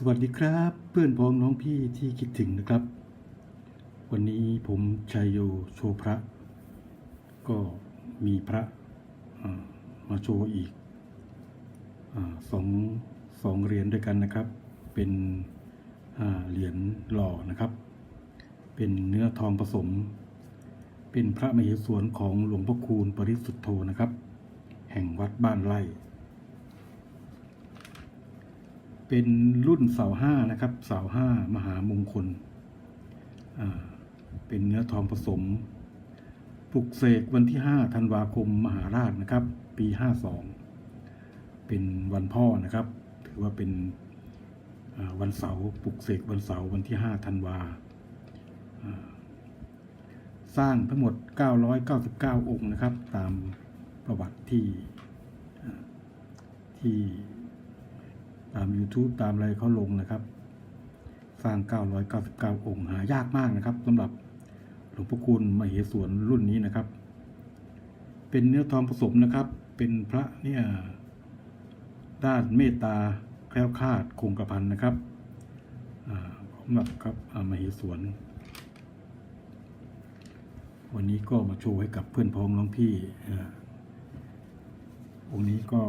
สวัสดีครับเพื่อนพ้องน้องพี่ที่คิดถึงนะครับ วันนี้ผมชัยโยโชว์พระ ก็มีพระมาโชว์อีกอสองสองเหรียญด้วยกันนะครับ เป็นเหรียญหล่อนะครับ เป็นเนื้อทองผสม เป็นพระมเหสวนของหลวงพ่อคูณปริสุทธโธนะครับ แห่งวัดบ้านไร่ เป็นรุ่นเสาห้านะครับ เสาห้ามหามงคล เป็นเนื้อทองผสม ปลุกเสกวันที่ห้าธันวาคมมหาราชนะครับ ปีห้าสองเป็นวันพ่อนะครับ ถือว่าเป็นวันเสาร์ปลุกเสกวันเสาร์วันที่ห้าธันวา สร้างทั้งหมด 999 องค์นะครับ ตามประวัติที่ที่ ตาม YouTube ตามอะไรเขาลงนะครับ สร้าง 999 องค์หายากมากนะครับสำหรับหลวงพ่อคุณมเหสวนรุ่นนี้นะครับ เป็นเนื้อทองผสมนะครับ เป็นพระเนี่ยด้านเมตตาแคล้วคลาดคงกระพันนะครับอ่าสำหรับครับอ่ามเหสวนวันนี้ก็มาโชว์ให้กับเพื่อนพ้องน้องพี่องค์นี้ก็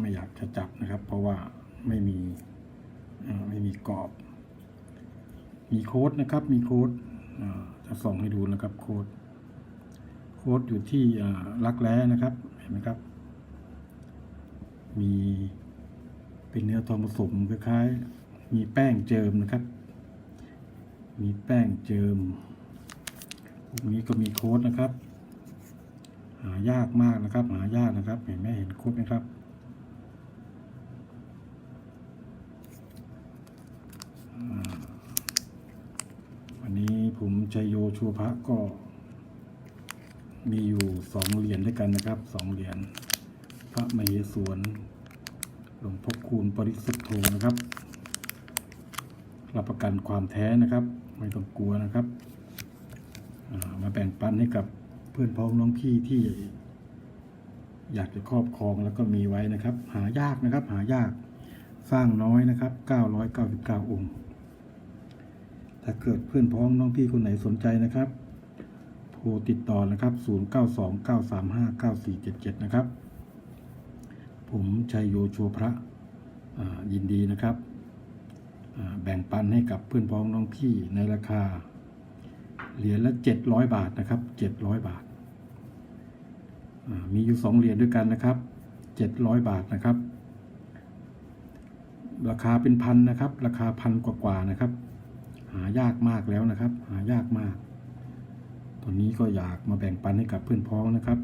ไม่อยากจะจับนะครับ เพราะว่าไม่มีไม่มีกรอบ มีโค้ดนะครับ มีโค้ดจะส่องให้ดูนะครับโค้ดโค้ดอยู่ที่รักแร้นะครับ เห็นไหมครับ มีเป็นเนื้อทองผสมคล้ายๆ มีแป้งเจิมนะครับ มีแป้งเจิมพวกนี้ก็มีโค้ดนะครับ หายากมากนะครับ หายากนะครับ เห็นไหมเห็นโค้ดไหมครับ วันนี้ผม ชัยโยชัวพระก็มีอยู่สองเหรียญด้วยกันนะครับสองเหรียญพระมเหสวนหลวงพ่อคูณปริสุทธโธนะครับรับประกันความแท้นะครับ ไม่ต้องกลัวนะครับามาแบ่งปันให้กับเพื่อนพ้องน้องพี่ที่ อยากจะครอบครองแล้วก็มีไว้นะครับ หายากนะครับ หายากสร้างน้อยนะครับ 999 องค์ ถ้าเกิดเพื่อนพ้องน้องพี่คนไหนสนใจนะครับโทรติดต่อนะครับ 0929359477 นะครับ ผมชัยโยชัวพระอ่ายินดีนะครับอ่าแบ่งปันให้กับเพื่อนพ้องน้องพี่ในราคา เหรียญละ 700 บาทนะครับ 700 บาทอ่ามีอยู่สองเหรียญด้วยกันนะครับ 700 บาทนะครับ ราคาเป็นพันนะครับ ราคาพันกว่าๆนะครับ หายากมากแล้วนะครับ หายากมาก ตอนนี้ก็อยากมาแบ่งปันให้กับเพื่อนพ้องนะครับ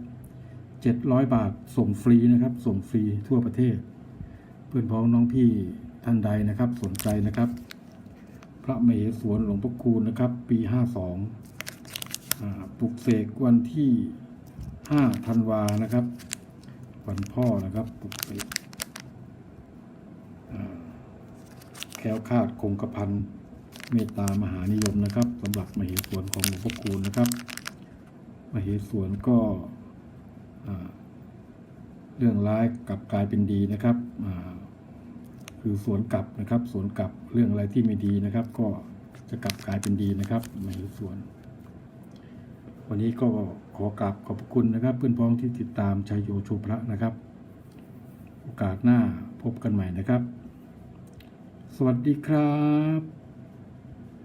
700 บาทส่งฟรีนะครับ ส่งฟรีทั่วประเทศ เพื่อนพ้องน้องพี่ท่านใดนะครับ สนใจนะครับ พระมเหสวนหลวงพ่อคูณนะครับ ปี 52อ่าปลุกเสกวันที่ 5 ธันวานะครับ วันพ่อนะครับปลุกเสกแคล้วคาดคงกระพัน เมตตามหานิยมนะครับสำหรับมเหสวนของหลวงพ่อคูณนะครับ มเหสวนก็เรื่องร้ายกลับกลายเป็นดีนะครับคือสวนกลับนะครับสวนกลับเรื่องอะไรที่ไม่ดีนะครับ ก็จะกลับกลายเป็นดีนะครับมเหสวน วันนี้ก็ขอกราบขอบคุณนะครับ เพื่อนพ้องที่ติดตามชัยโยโชพระนะครับ โอกาสหน้าพบกันใหม่นะครับ สวัสดีครับ